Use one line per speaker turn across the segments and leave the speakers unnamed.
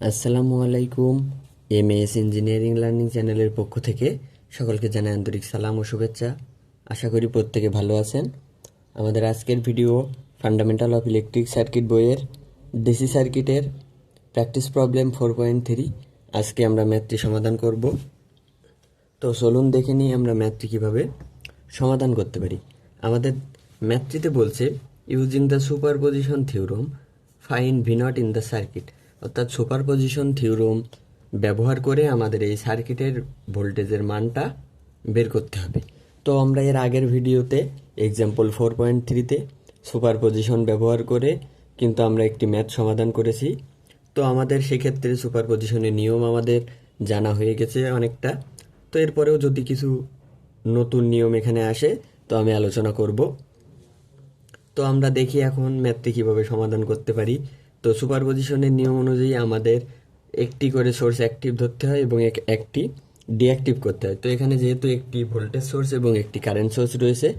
আসসালামু আলাইকুম M S engineering learning চ্যানেলের পক্ষ থেকে সকলকে জানাই আন্তরিক সালাম ও শুভেচ্ছা। আশা করি প্রত্যেকে ভালো আছেন। আমাদের আজকের video fundamental of electric circuit বইয়ের ডিসি সার্কিটের practice problem four point three আজকে আমরা ম্যাথটি সমাধান করব। তো চলুন দেখে নিই আমরা ম্যাথটি কীভাবে সমাধান করতে পারি। আমাদের ম্যাথটিতে বলছে using the super position theorem find V naught in the circuit অর্থাৎ সুপারপজিশন থিওরম ব্যবহার করে আমাদের এই সার্কিটের ভোল্টেজের মানটা বের করতে হবে। তো আমরা এর আগের ভিডিওতে এক্সাম্পল ফোর পয়েন্ট থ্রিতে সুপারপজিশন ব্যবহার করে কিন্তু আমরা একটি ম্যাথ সমাধান করেছি। তো আমাদের সেক্ষেত্রে সুপারপজিশনের নিয়ম আমাদের জানা হয়ে গেছে অনেকটা। তো এরপরেও যদি কিছু নতুন নিয়ম এখানে আসে, তো আমি আলোচনা করব। তো আমরা দেখি এখন ম্যাথটি কীভাবে সমাধান করতে পারি। তো সুপারপজিশনের নিয়ম অনুযায়ী আমাদের একটি করে সোর্স অ্যাক্টিভ ধরতে হয় এবং এক- একটি ডিঅ্যাক্টিভ করতে হয়। তো এখানে যেহেতু একটি ভোল্টেজ সোর্স এবং একটি কারেন্ট সোর্স রয়েছে,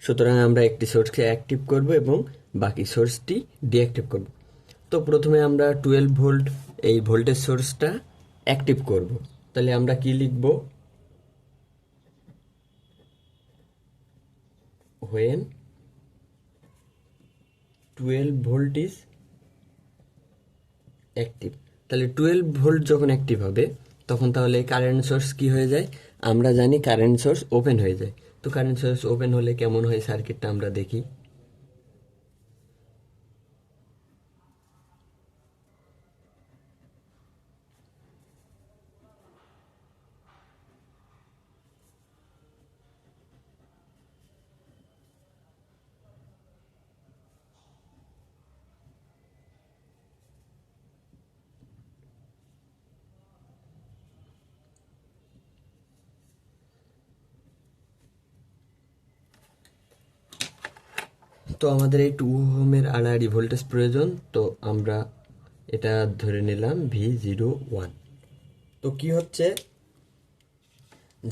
সুতরাং আমরা একটি সোর্সকে অ্যাক্টিভ করব এবং বাকি সোর্সটি ডিঅ্যাক্টিভ করব। তো প্রথমে আমরা টুয়েলভ ভোল্ট এই ভোল্টেজ সোর্সটা অ্যাক্টিভ করব। তাহলে আমরা কি লিখব? When 12 ভোল্ট ইজ অ্যাক্টিভ তাহলে টুয়েলভ ভোল্ট যখন অ্যাক্টিভ হবে, তখন তাহলে কারেন্ট সোর্স কি হয়ে যায়? আমরা জানি কারেন্ট সোর্স ওপেন হয়ে যায়। তো কারেন্ট সোর্স ওপেন হলে কেমন হয় সার্কিটটা আমরা দেখি। তো আমাদের এই টু হোমের আড়াআড়ি ভোল্টেজ প্রয়োজন, তো আমরা এটা ধরে নিলাম ভি জিরো ওয়ান তো কি হচ্ছে?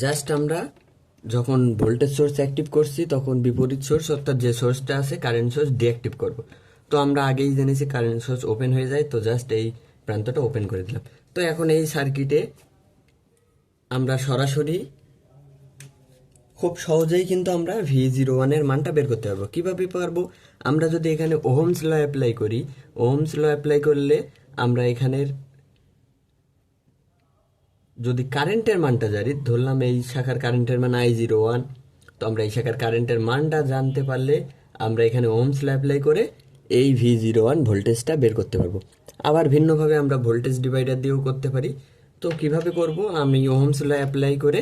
জাস্ট আমরা যখন ভোল্টেজ সোর্স অ্যাক্টিভ করছি, তখন বিপরীত সোর্স অর্থাৎ যে সোর্সটা আছে কারেন্ট সোর্স ডিঅ্যাক্টিভ করব। তো আমরা আগেই জেনেছি কারেন্ট সোর্স ওপেন হয়ে যায়, তো জাস্ট এই প্রান্তটা ওপেন করে দিলাম। তো এখন এই সার্কিটে আমরা সরাসরি খুব সহজেই কিন্তু আমরা ভি জিরো ওয়ানের মানটা বের করতে পারব। কীভাবে পারব আমরা যদি এখানে ওহমস ল অ্যাপ্লাই করি ওহমস ল অ্যাপ্লাই করলে আমরা এখানের যদি কারেন্টের মানটা জানি, ধরলাম এই শাখার কারেন্টের মান আই জিরো ওয়ান তো আমরা এই শাখার কারেন্টের মানটা জানতে পারলে আমরা এখানে ওহমস ল অ্যাপ্লাই করে এই ভি জিরো ওয়ান ভোল্টেজটা বের করতে পারব। আবার ভিন্নভাবে আমরা ভোল্টেজ ডিভাইডার দিয়েও করতে পারি। তো কীভাবে করব? আমি ওহমস ল অ্যাপ্লাই করে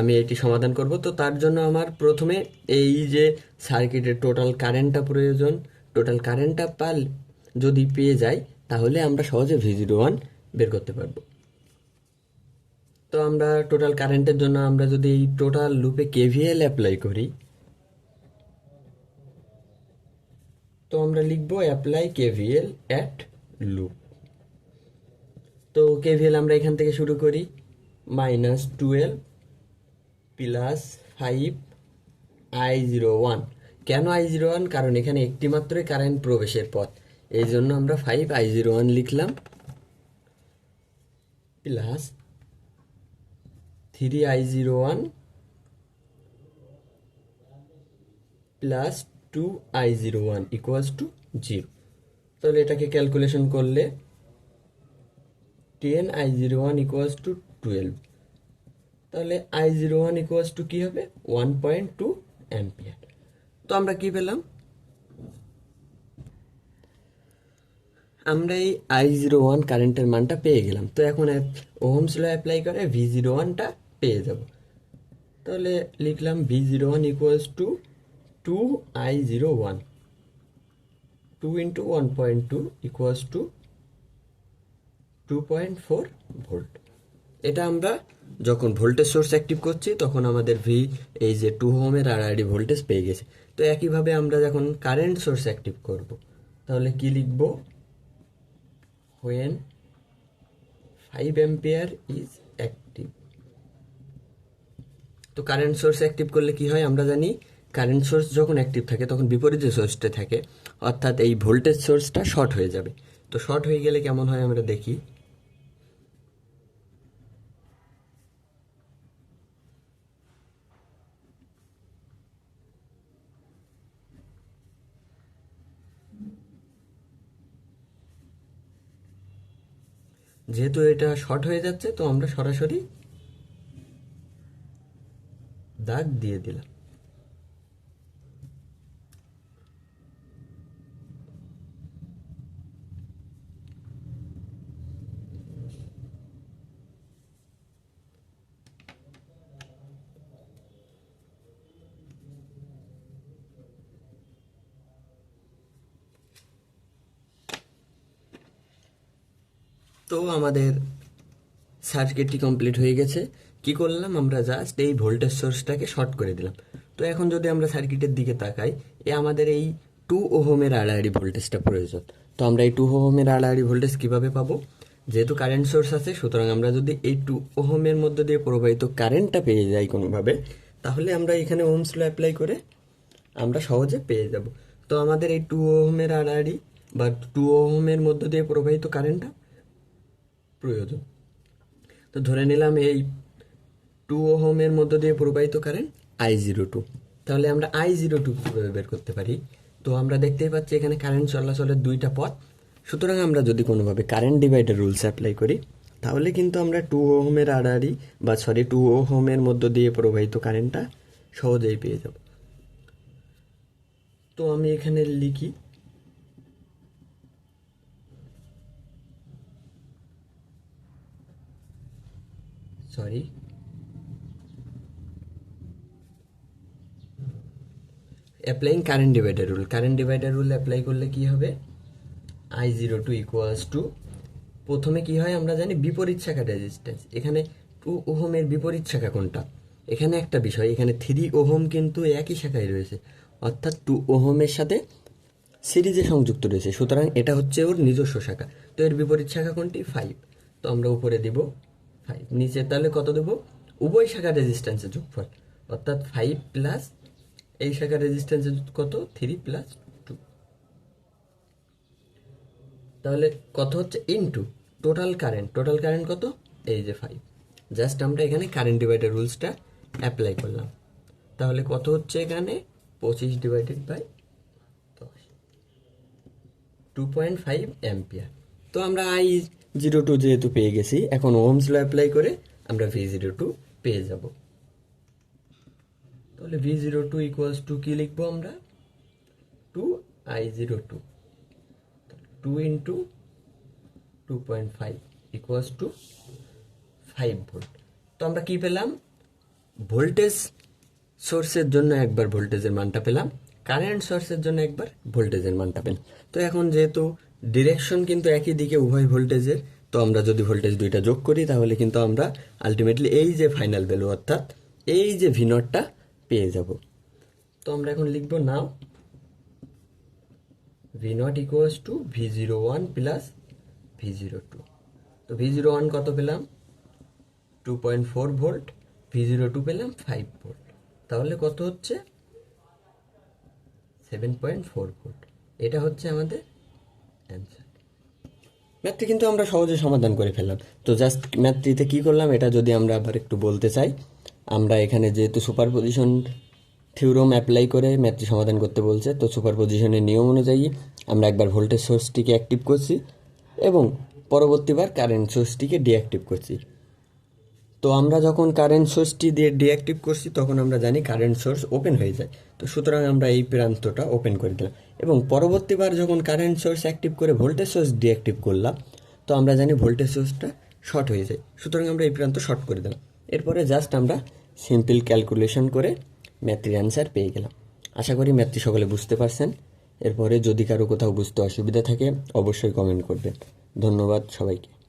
আমি এটি সমাধান করব। তো তার জন্য আমার প্রথমে এই যে সার্কিটের টোটাল কারেন্টটা প্রয়োজন টোটাল কারেন্টটা পাল যদি পেয়ে যাই, তাহলে আমরা সহজে ভি জিরো ওয়ান বের করতে পারব। তো আমরা টোটাল কারেন্টের জন্য আমরা যদি এই টোটাল লুপে কেভিএল অ্যাপ্লাই করি, তো আমরা লিখব অ্যাপ্লাই কেভিএল অ্যাট লুপ তো কেভিএল আমরা এখান থেকে শুরু করি minus twelve plus five I zero one. কেন আই জিরো ওয়ান? কারণ এখানে একটি মাত্রই কারেন্ট প্রবেশের পথ। এই জন্য আমরা ফাইভ আই জিরো ওয়ান লিখলাম। Plus three I zero one plus two I zero one equals to zero তাহলে এটাকে ক্যালকুলেশন করলে ten I zero one equals to twelve তাহলে I zero one equals to কী হবে? ওয়ান পয়েন্ট টু অ্যাম্পিয়ার তো আমরা কি পেলাম? আমরা এই আই জিরো ওয়ান কারেন্টের মানটা পেয়ে গেলাম। তো এখন ওহমস ল অ্যাপ্লাই করে ভি জিরো ওয়ানটা পেয়ে যাব। তাহলে লিখলাম V zero one equals to two I zero one two into one point two equals to two point four volt এটা আমরা যখন ভোল্টেজ সোর্স অ্যাক্টিভ করছি, তখন আমাদের ভি এই যে টু হোমের আড়াআড়ি ভোল্টেজ পেয়ে গেছে। তো একইভাবে আমরা যখন কারেন্ট সোর্স অ্যাক্টিভ করব, তাহলে কি লিখব? When five ampere is active তো কারেন্ট সোর্স অ্যাক্টিভ করলে কি হয়? আমরা জানি কারেন্ট সোর্স যখন অ্যাক্টিভ থাকে, তখন বিপরীত যে সোর্সটা থাকে, অর্থাৎ এই ভোল্টেজ সোর্সটা শর্ট হয়ে যাবে। তো শর্ট হয়ে গেলে কেমন হয়? আমরা দেখি। যেহেতু এটা শর্ট হয়ে যাচ্ছে তো আমরা সরাসরি দাগ দিয়ে দিলাম। তো আমাদের সার্কিটটি কমপ্লিট হয়ে গেছে। কি করলাম? আমরা জাস্ট এই ভোল্টেজ সোর্সটাকে শর্ট করে দিলাম। তো এখন যদি আমরা সার্কিটের দিকে তাকাই, এ আমাদের এই টু ওহোমের আড়াআড়ি ভোল্টেজটা প্রয়োজন। তো আমরা এই টু ওহমের আড়াআড়ি ভোল্টেজ কীভাবে পাবো? যেহেতু কারেন্ট সোর্স আছে, সুতরাং আমরা যদি এই টু ওহোমের মধ্যে দিয়ে প্রবাহিত কারেন্টটা পেয়ে যাই কোনোভাবে, তাহলে আমরা এখানে ওহমস ল অ্যাপ্লাই করে আমরা সহজে পেয়ে যাব। তো আমাদের এই টু ওহোমের আড়াআড়ি বা টু ওহোমের মধ্য দিয়ে প্রবাহিত কারেন্টটা প্রয়োজন। তো ধরে নিলাম এই টু ওহমের মধ্য দিয়ে প্রবাহিত কারেন্ট আই জিরো টু তাহলে আমরা আই জিরো টু কীভাবে বের করতে পারি? তো আমরা দেখতেই পাচ্ছি এখানে কারেন্ট চলাচলের দুইটা পথ। সুতরাং আমরা যদি কোনোভাবে কারেন্ট ডিভাইডার রুলস অ্যাপ্লাই করি, তাহলে কিন্তু আমরা টু ওহমের আড়াআড়ি বা সরি টু ওহমের মধ্য দিয়ে প্রবাহিত কারেন্টটা সহজেই পেয়ে যাব। তো আমি এখানে লিখি sorry. Applying current divider rule current divider rule apply করলে কি হবে? I zero two equals to প্রথমে কি হয় আমরা জানি বিপরীত শাখা রেজিস্ট্যান্স এখানে টু ওহমের বিপরীত শাখা কোনটা? এখানে একটা বিষয়, এখানে থ্রি ওহম কিন্তু একই শাখায় রয়েছে। অর্থাৎ টু ওহমের সাথে সিরিজে সংযুক্ত রয়েছে। সুতরাং এটা হচ্ছে ওর নিজস্ব শাখা। তো এর বিপরীত শাখা কোনটি? ফাইভ তো আমরা উপরে দিব ফাইভ নিচে তাহলে কত দেবো? উভয় শাখা রেজিস্ট্যান্সের যোগফল। অর্থাৎ ফাইভ প্লাস এই শাখা রেজিস্ট্যান্সের কত? থ্রি প্লাস টু তাহলে কত হচ্ছে? Into total current total current কত? এই যে ফাইভ জাস্ট আমরা এখানে কারেন্ট ডিভাইডার রুলসটা অ্যাপ্লাই করলাম। তাহলে কত হচ্ছে এখানে? পঁচিশ ডিভাইডেড বাই দশ। টু পয়েন্ট ফাইভ অ্যাম্পিয়ার তো আমরা আই জিরো টু যেহেতু পেয়ে গেছি, এখন ওমস ল অ্যাপ্লাই করে আমরা ভি জিরো টু পেয়ে যাব। তাহলে V zero two equals to কী লিখব আমরা? Two I zero two two into two point five equals to five volt তো আমরা কি পেলাম? ভোল্টেজ সোর্সের জন্য একবার ভোল্টেজের মানটা পেলাম। কারেন্ট সোর্সের জন্য একবার ভোল্টেজের মানটা পেলাম। তো এখন যেহেতু ডিরেকশন কিন্তু একই দিকে উভয় ভোল্টেজের তো আমরা যদি ভোল্টেজ দুইটা যোগ করি, তাহলে কিন্তু আমরা আলটিমেটলি এই যে ফাইনাল ভ্যালু অর্থাৎ এই যে ভিনটটা পেয়ে যাব। তো আমরা এখন লিখব now V not equals to V zero one plus V zero two তো ভি জিরো ওয়ান কত পেলাম? Two point four volt V zero two পেলাম ফাইভ ভোল্ট তাহলে কত হচ্ছে? সেভেন পয়েন্ট ফোর ভোল্ট এটা হচ্ছে আমাদের ম্যাথটি কিন্তু আমরা সহজে সমাধান করে ফেললাম। তো জাস্ট ম্যাথটিতে কি করলাম? এটা যদি আমরা আবার একটু বলতে চাই, আমরা এখানে যেহেতু সুপার পজিশন থিওরম অ্যাপ্লাই করে ম্যাথটি সমাধান করতে বলছে, তো সুপার পজিশনের নিয়ম অনুযায়ী আমরা একবার ভোল্টেজ সোর্সটিকে অ্যাক্টিভ করছি এবং পরবর্তীবার কারেন্ট সোর্সটিকে ডিঅ্যাক্টিভ করছি। তো আমরা যখন কারেন্ট সোর্সটি দিয়ে ডিঅ্যাক্টিভ করছি, তখন আমরা জানি কারেন্ট সোর্স ওপেন হয়ে যায়। তো সুতরাং আমরা এই প্রান্তটা ওপেন করে দিলাম। এবং পরবর্তীবার যখন কারেন্ট সোর্স অ্যাক্টিভ করে ভোল্টেজ সোর্স ডিঅ্যাক্টিভ করলাম, তো আমরা জানি ভোল্টেজ সোর্সটা শর্ট হয়ে যায়। সুতরাং আমরা এই প্রান্ত শর্ট করে দিলাম। এরপরে জাস্ট আমরা সিম্পল ক্যালকুলেশন করে ম্যাথটির অ্যান্সার পেয়ে গেলাম। আশা করি ম্যাথটি সকলে বুঝতে পারছেন। এরপরে যদি কারও কোথাও বুঝতে অসুবিধা থাকে, অবশ্যই কমেন্ট করবেন। ধন্যবাদ সবাইকে।